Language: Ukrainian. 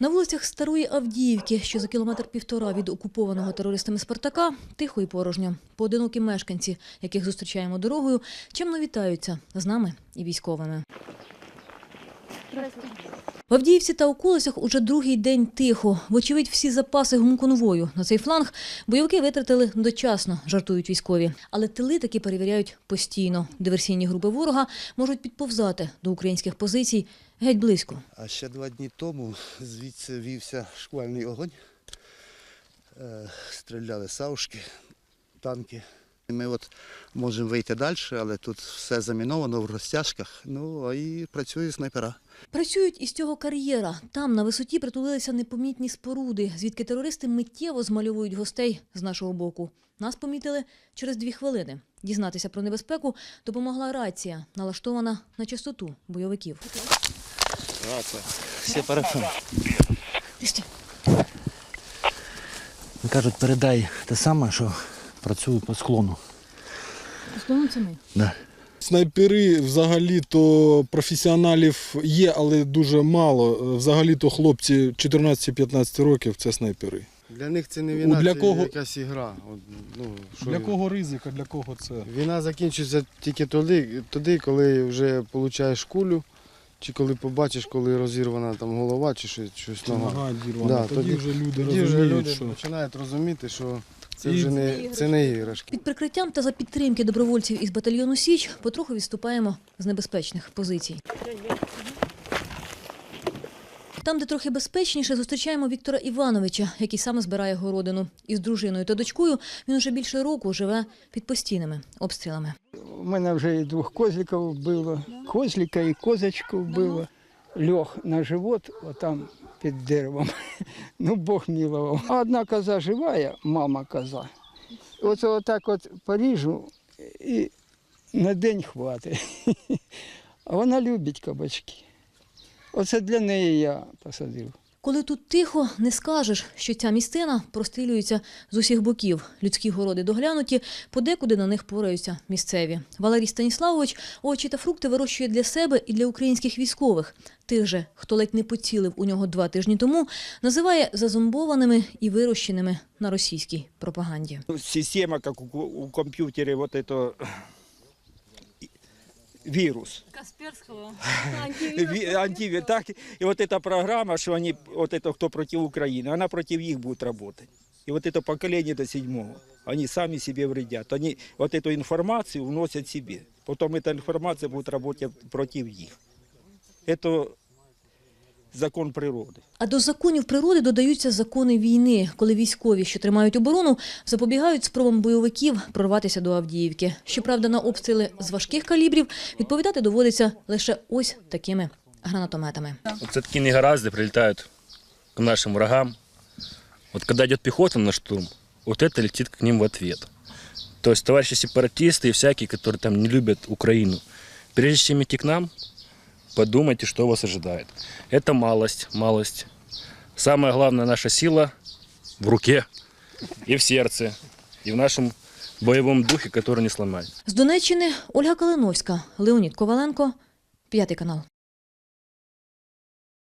На вулицях Старої Авдіївки, що за кілометр півтора від окупованого терористами Спартака, тихо і порожньо. Поодинокі мешканці, яких зустрічаємо дорогою, чимно вітаються з нами і військовими. В Авдіївці та околицях уже другий день тихо. Вочевидь, всі запаси гумконвою на цей фланг бойовики витратили дочасно, жартують військові. Але тили таки перевіряють постійно. Диверсійні групи ворога можуть підповзати до українських позицій геть близько. А ще два дні тому звідси вівся шквальний огонь. Е, Стріляли саушки, танки. Ми от можемо вийти далі, але тут все заміновано в розтяжках. Ну, а і працює снайпера. Працюють із цього кар'єра. Там на висоті притулилися непомітні споруди, звідки терористи миттєво змальовують гостей з нашого боку. Нас помітили через дві хвилини. Дізнатися про небезпеку допомогла рація, налаштована на частоту бойовиків. Всі парафон. Кажуть, передай те саме, що працюю по склону. Основному це ми. Да. Снайпери взагалі-то професіоналів є, але дуже мало. Взагалі-то хлопці 14-15 років це снайпери. Для них це не війна, для це кого- якась ігра. От, ну, що... Для кого ризика, для кого це? Війна закінчується тільки тоді, тоді, коли вже получаєш кулю, чи коли побачиш, коли розірвана там голова, чи щось, щось нога. нога дірвана. Да, тоді, тоді- вже люди Тоді вже розуміють, люди що починають розуміти, що це вже не, це не іграшки. Під прикриттям та за підтримки добровольців із батальйону Січ потроху відступаємо з небезпечних позицій. Там, де трохи безпечніше, зустрічаємо Віктора Івановича, який саме збирає городину. Із дружиною та дочкою він уже більше року живе під постійними обстрілами. У мене вже і двох козликів було, козлика і козочку було. Льох на живот, отам під деревом. Ну, Бог милував. А одна коза живая, мама коза. Оце отак от поріжу і на день хватить. А вона любить кабачки. Оце для неї я посадив. Коли тут тихо, не скажеш, що ця місцина прострілюється з усіх боків. Людські городи доглянуті, подекуди на них пораються місцеві. Валерій Станіславович овочі та фрукти вирощує для себе і для українських військових. Тих же, хто ледь не поцілив у нього два тижні тому, називає зазомбованими і вирощеними на російській пропаганді. Система, как у, компьютере, вот это вирус. Касперського Ви- Антивирус. Так, и вот эта программа, что они, вот это кто против Украины, она против них будет работать. И вот это поколение до седьмого, они сами себе вредят. Они вот эту информацию вносят себе. Потом эта информация будет работать против них. Это закон природы. А до законів природи додаються закони війни, коли військові, що тримають оборону, запобігають спробам бойовиків прорватися до Авдіївки. Щоправда, на обстріли з важких калібрів відповідати доводиться лише ось такими гранатометами. Вот все-таки негаразды прилетают к нашим врагам. Вот когда идет пехота на штурм, вот это летит к ним в ответ. То есть товарищи сепаратисты и всякие, которые там не любят Украину, прежде чем идти к нам, подумайте, что вас ожидает. Это малость, малость. Самая главная наша сила в руке и в сердце, и в нашем бойовому духе, который не сломает. З Донеччини Ольга Калиновська, Леонід Коваленко, п'ятий канал.